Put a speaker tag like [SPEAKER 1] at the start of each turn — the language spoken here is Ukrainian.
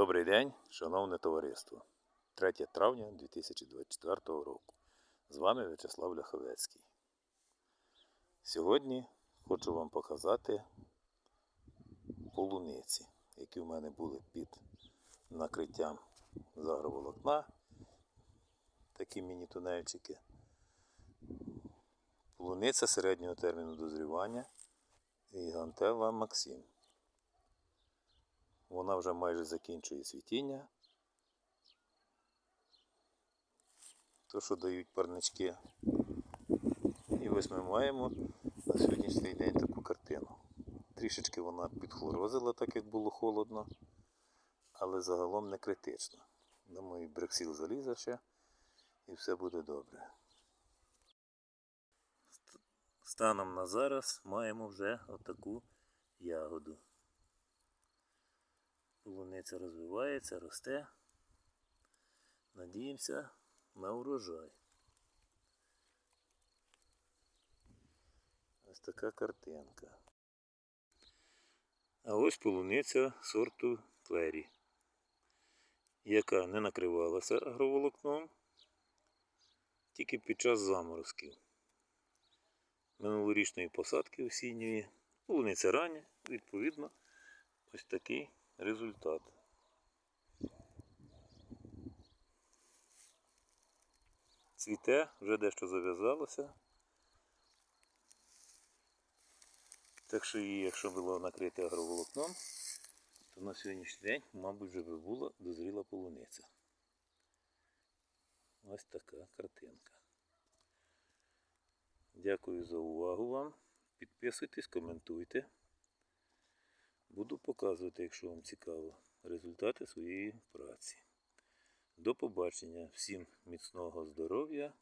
[SPEAKER 1] Добрий день, шановне товариство. 3 травня 2024 року. З вами В'ячеслав Ляховецький. Сьогодні хочу вам показати полуниці, які в мене були під накриттям з агроволокна. Такі міні-тунельчики. Полуниця середнього терміну дозрівання і гантела Максим. Вона вже майже закінчує цвітіння. То, що дають парнички. І ось ми маємо на сьогоднішній день таку картину. Трішечки вона підхлорозила, так як було холодно, але загалом не критично. Думаю, брексіл залізе ще і все буде добре. Станом на зараз маємо вже отаку Полуниця розвивається, росте. Надіємося на урожай. Ось така картинка. А ось полуниця сорту Клері, яка не накривалася агроволокном тільки під час заморозків. Минулорічної посадки осінньої. Полуниця рання, відповідно, ось такий результат. Цвіте, вже дещо зав'язалося. Так що її, якщо було накрите агроволокном, то на сьогоднішній день, мабуть, вже би була дозріла полуниця. Ось така картинка. Дякую за увагу вам. Підписуйтесь, коментуйте. Буду показувати, якщо вам цікаво, результати своєї праці. До побачення, всім міцного здоров'я